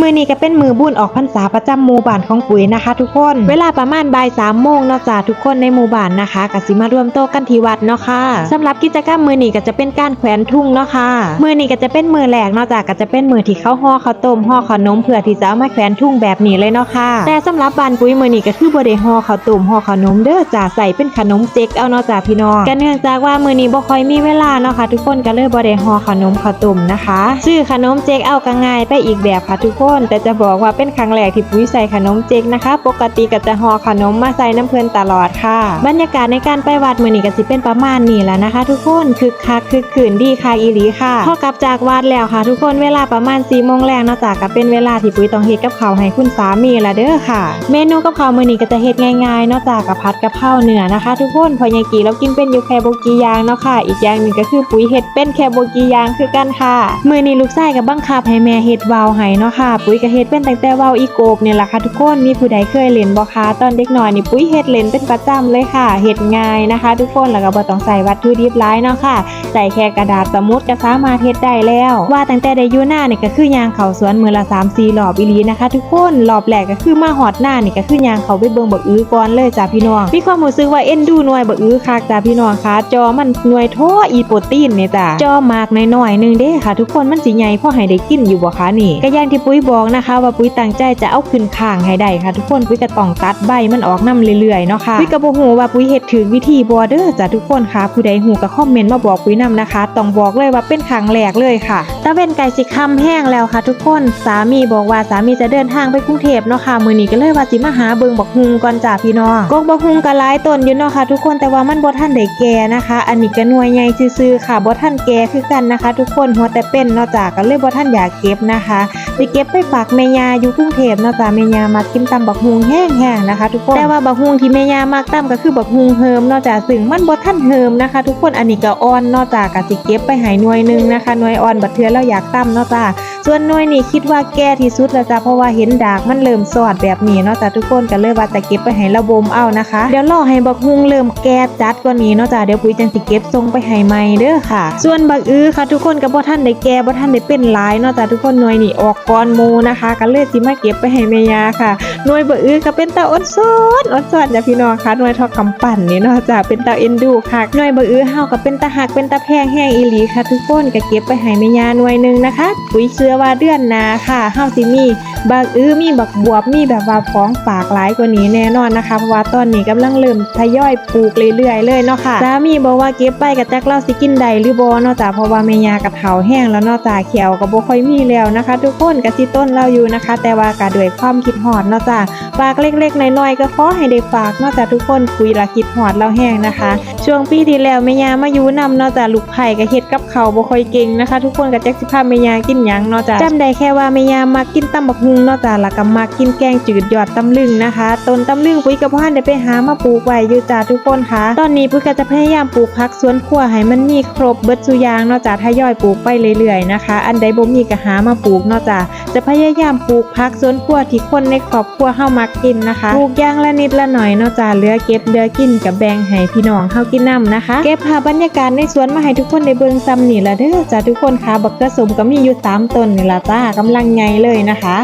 มือนี้ก็เป็นมือบุญออกพรรษาประจำหมู่บ้านของปุ๋ยนะคะ ทุกคน เวลาประมาณบ่ายสามโมงเนาะจ้าทุกคนในหมู่บ้านนะคะก็สิมารวมโต๊ะกันที่วัดเนาะค่ะสำหรับกิจกรรมมือนี้ก็จะเป็นการแขวนทุ่งเนาะค่ะมือนี้ก็จะเป็นมือแรกเนาะจ้าก็จะเป็นมือที่เขาห่อข้าวต้มห่อขนมเพื่อที่จะเอามาแขวนทุ่งแบบนี้เลยเนาะค่ะแต่สำหรับบ้านปุ๋ยมือนี้ก็คือบ่ได้ห่อข้าวต้มห่อขนมเด้อจ้าใส่เป็นขนมเจ๊กเอาเนาะจ้าพี่น้องก็เนื่องจากว่ามือนี้บ่ค่อยมีเวลาเนาะค่ะทุกคนก็เลยบ่ได้ห่อขนมข้าวต้มนะคะชื่อขนมเจ๊กเอาก็ง่ายไปอีกแบบค่ะทุกคนแต่จะบอกว่าเป็นครั้งแรกที่ปุ๋ยใส่ขนมเจ๊กนะคะ ปกติก็จะห่อขนมมาใส่น้ำเพลินตลอดค่ะ บรรยากาศในการไปวัดมือนี้ก็สิเป็นประมาณนี้แหละนะคะ ทุกคนคึกคักคึกคืนดีค่ะอีหลีค่ะพอกลับจากวัดแล้วค่ะ ทุกคนเวลาประมาณ4ี่โมงแรงเนาะจากก็เป็นเวลาที่ปุ๋ยต้องเฮ็ดกับข้าวให้คุณสามีละเด้อค่ะ เมนูกับข้าวมื้อนี้ก็จะเฮ็ดง่ายๆเนาะจากกับผัดกะเพราเนื้อนะคะ ทุกคนพอยายกีเรากินเป็นยูแคโบกียางเนาะค่ะ อีกอย่างหนึ่งก็คือปุ๋ยเฮ็ดเป็นแคโบกียางคือกันค่ะมื้อนี้ลูกชายก็บังคับให้แม่เฮ็ดวาวให้เนาะค่ะปุ๋ยก็เฮ็ดเป็นตั้งแต่วาวอีโกบเนี่ยแหละค่ะทุกคนมีผู้ใดเคยเล่นบ่คะตอนเด็กน้อยนี่ปุ๋ยเฮ็ดเล่นเป็นประจำเลยค่ะเฮ็ดง่ายนะคะ ทุกคนแล้วก็บ่ต้องใส่วัตถุดิบหลายเนาะค่ะใส่แค่กระดาษสมุดก็สามารถเฮ็ดได้แล้ว ว่าตั้งแต่ได้อยู่หน้านี่ก็คือยางเขาสวนมือละ3 4รอบอีหลีนะคะ ทุกคนรอบแรกก็คือมาหอดหน้านี่ก็คือยางเขาไปเบิ่งบักอื้อก่อนเลยจ้าพี่น้องมีความรู้สึกว่าเอ็นดูหน่วยบักอื้อคักจ้าพี่น้องคะจอมันหน่วยโทอีโปรตีนเนี่ยจ้าจอมากน้อยๆหนึงเด้ค่ะ ทุกคนมันสิใหญ่พอให้ได้กินอยู่บ่คะนี่ก็อย่างที่ปุ้ยบอกนะคะ ว่าปุ้ยตั้งใจจะเอาขึ้นข้างให้ได้ค่ะ ทุกคนปุ้ยก็ต้องตัดใบมันออกนํเรื่อยๆเนาะค่ะปุ้ยก็บ่ฮู้ว่าปุ้ยเฮ็ดถูกวิธีบ่เด้อจ้าทุกคนค่ะ ผู้ใดฮู้ก็คอมเมนต์มาบอกปุ้ยนํนะคะต้องบอกเลยว่าเป็นครั้งแรกเลยค่ะตะเวนไก่สิค่ำแห้งแล้วค่ะ ทุกคนสามีบอกว่าสามีจะเดินทางไปกรุงเทพเนาะค่ะมือนี้ก็เลยว่าสิมาหาเบิงบักฮุงก่อนจ้าพี่น้องกกบักฮุงก็หลายต้นอยู่เนาะค่ะ ทุกคนแต่ว่ามันบ่ทันได้แก่นะคะ อันนี้ก็หน่วยใหญ่ซื่อๆค่ะบ่ทันแก่คือกันนะคะ ทุกคนหัวแต่เป็นเนาะจ้าก็เลยบ่ทันอยากเก็บนะคะไปเก็บไปฝากแม่ยาอยู่กรุงเทพเนาะจ้าแม่ยามากินตำบักฮุงแห้งๆนะคะ ทุกคนแต่ว่าบักฮุงที่แม่ยามักตำก็คือบักฮุงเฮิมเนาะจ้าซึ่งมันบ่ท่านเฮิมนะคะ ทุกคนอันนี้ก็อ่อนเนาะจ้าก็สิเก็บไปหายหน่วยหนึงนะคะหน่วยอ่อนบัดเทือเราอยากตำเนาะจ้า ส่วนน่วยนี่คิดว่าแก่ที่สุดแล้วจ้ะเพราะว่าเห็นดากมันเริ่มสอดแบบนี้เนาะจ้ะทุกคนก็เลยว่าจะเก็บไปให้ระบมเอานะคะเดี๋ยวรอให้บักฮุงเริ่มแก่จัดกว่านี้เนาะจ้ะเดี๋ยวปุ๋ยจังสิเก็บส่งไปให้ใหม่เด้อค่ะ ส่วนบักอื้อค่ะ ทุกคนก็บ่ทันได้แก่บ่ทันได้เป็นหลายเนาะจ้ะทุกคนน่วยนี่ออกก่อนหมูนะคะก็เลยสิมาเก็บไปให้แม่ยาค่ะน่วยบักอื้อก็เป็นตาอ้นซ้อนอ้นซ้อนจ้ะพี่น้องค่ะน่วยทอกกำปั่นนี่เนาะจ้ะเป็นตาเอ็นดูค่ะน่วยบักอื้อเฮาก็เป็นตาหักเป็นตาแพงแห้งอีหลีค่ะ ทุกคนก็เก็บไปให้แม่ยาหน่วยนึงนะคะปุ๋ยเชือว่าเดือนนาค่ะเฮาสิมีบักอื้อมีบักบวบมีแบบว่าของฝากหลายกว่านี้แน่นอนนะคะเพราะว่าตอนนี้กำลังเริ่มทยอยปลูกเรื่อยๆเลยเนาะค่ะสามีบอกว่าเก็บไปกับแจักเราสิกินได้หรือบ่เนาะจ้ะเพราะว่าแม่ยากับเฒ่าแห้งแล้วเนาะจ้ะเขียวก็บ่ค่อยมีแล้วนะคะ ทุกคนก็สิต้นเราอยู่นะคะ แต่ว่าก็ด้วยความคิดฮอดเนาะจ้ะฝากเล็กๆน้อยๆก็ขอให้ได้ฝากเนาะจ้ะทุกคนคุยละคิดฮอดเราแห้งนะคะ ช่วงปีที่แล้วแม่ยามาอยู่นำเนาะจ้ะลูกไผ่ก็เฮ็ดกับเขาบ่ค่อยเก่งนะคะ ทุกคนก็จักสิพาแม่ยากินหยังเนาะจ้ะจำได้แค่ว่าแม่ยามากินตำบักฮุงเนาะจ้ะแล้วก็มากินแกงจืดยอดตำลึงนะคะ ต้นตำลึงปุ้ยกับพ่อได้ไปหามาปลูกไว้อยู่จ้ะทุกคนค่ะตอนนี้ปุ้ยก็จะพยายามปลูกผักสวนครัวให้มันมีครบเบิดสุยางเนาะจ้ะทยอยปลูกไปเรื่อยๆนะคะ อันใดบ่มีก็หามาปลูกเนาะจ้ะจะพยายามปลูกผักสวนครัวที่คนในครอบครัวเฮามักกินนะคะปลูกย่างละนิดละหน่อยเนาะจ้ะเหลือเก็บเหลือกินกับแบ่งให้พี่น้องเฮากินนํนะคะ เก็บภาพบรรยากาศในสวนมาให้ทุกคนได้เบิ่งซ้ำนี่ละเด้อจ้ะทุกคนค่ะบักกระสมก็มีอยู่สามต้นนี่ละจ้ากำลังไงเลยนะคะ